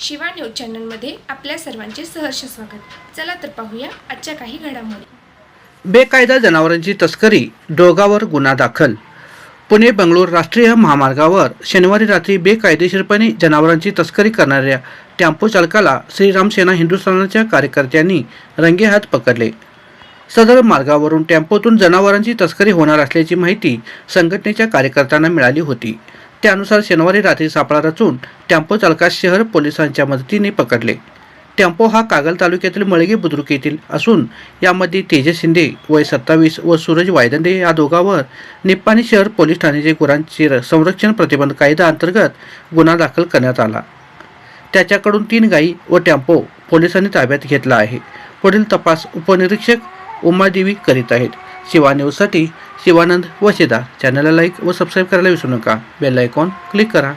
Shiva news चॅनलमध्ये आपल्या सर्वांचे सहर्ष स्वागत. चला तर पाहूया आजच्या काही घडामोडी. बेकायदा जनावरांची तस्करी दोघावर गुन्हा दाखल. पुणे बंगळूर राष्ट्रीय महामार्गावर शनिवारी रात्री बेकायदेशीरपणे जनावरांची तस्करी करणाऱ्या टेम्पो चालकाला श्रीराम सेना हिंदुस्थानाच्या कार्यकर्त्यांनी रंगेहात पकडले. सदर मार्गावरून टेम्पोतून जनावरांची तस्करी होणार असल्याची माहिती संघटनेच्या कार्यकर्त्यांना मिळाली होती. त्यानुसार शनिवारी रात्री सापळा रचून टेम्पो चालकास शहर पोलिसांच्या मदतीने पकडले. टेम्पो हा कागल तालुक्यातील मळगे बुद्रुक येथील असून यामध्ये तेजस शिंदे वय सत्तावीस व सूरज वायदंडे या दोघांवर निप्पाणी शहर पोलीस ठाण्याचे गुरांचे र- संरक्षण प्रतिबंध कायदा अंतर्गत गुन्हा दाखल करण्यात आला. त्याच्याकडून तीन गायी व टेम्पो पोलिसांनी ताब्यात घेतला आहे. पुढील तपास उपनिरीक्षक उमादेवी करीत आहेत. शिवा न्यूजसाठी शिवानंद वशेदार चॅनलला लाईक व सबस्क्राईब करायला विसरू नका. बेल आयकॉन क्लिक करा.